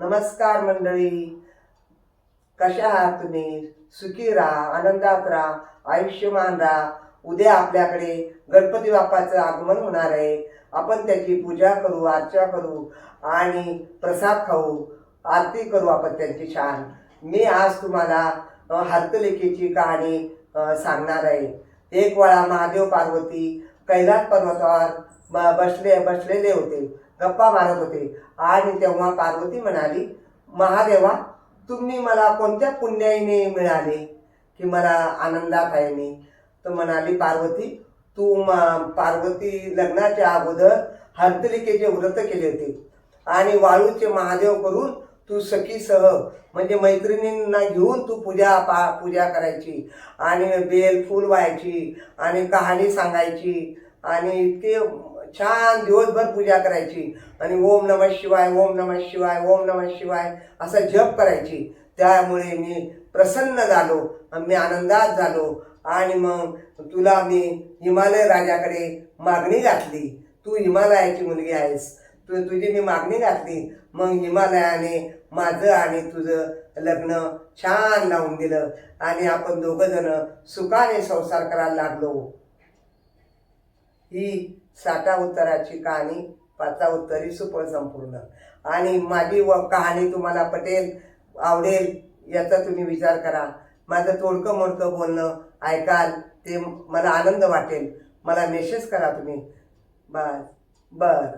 नमस्कार मंडळी. कशा आहात तुम्ही? सुखी राहा आनंदात राहा आयुष्यमान राहा. उद्या आपल्याकडे गणपती बाप्पाचं आगमन होणार आहे. आपण त्याची पूजा करू अर्चा करू आणि प्रसाद खाऊ आरती करू आपण त्यांची छान. मी आज तुम्हाला हर्तलेखीची कहाणी सांगणार आहे. एक वेळा महादेव पार्वती कैलास पर्वतावर ब- बसले बसलेले होते. गप्पा मारत होते. आणि तेव्हा पार्वती म्हणाली महादेवा तुम्ही मला कोणत्या पुण्याईने मिळाले? की मला आनंदात आहे मी? तर म्हणाली पार्वती तू म- पार्वती लग्नाच्या अगोदर हरतलिकेचे व्रत केले होते. आणि वाळूचे महादेव करून तू सखीसह म्हणजे मैत्रिणींना घेऊन तू पूजा पा पूजा करायची. आणि बेल फूल व्हायची आणि कहाणी सांगायची. आणि इतके छान दिवसभर पूजा करायची. आणि ओम नम शिवाय ओम नम शिवाय ओम नम शिवाय असा जप करायची. त्यामुळे मी प्रसन्न झालो. मी आनंदात झालो. आणि मग तुला मी हिमालय राजाकडे मागणी घातली. तू हिमालयाची मुलगी आहेस. तू तुझी मी मागणी घातली. मग हिमालयाने माझं आणि तुझं लग्न छान लावून दिलं. आणि आपण दोघंजणं सुखाने संसार करायला लागलो. ही साठा उत्तराची कहाणी पाचा उत्तरी सुपर संपूर्ण. आणि माझी व कहाणी तुम्हाला पटेल आवडेल याचा तुम्ही विचार करा. माझं तोडकं मोडकं बोलणं ऐकाल ते मला आनंद वाटेल. मला मेसेज करा तुम्ही. बर बरं.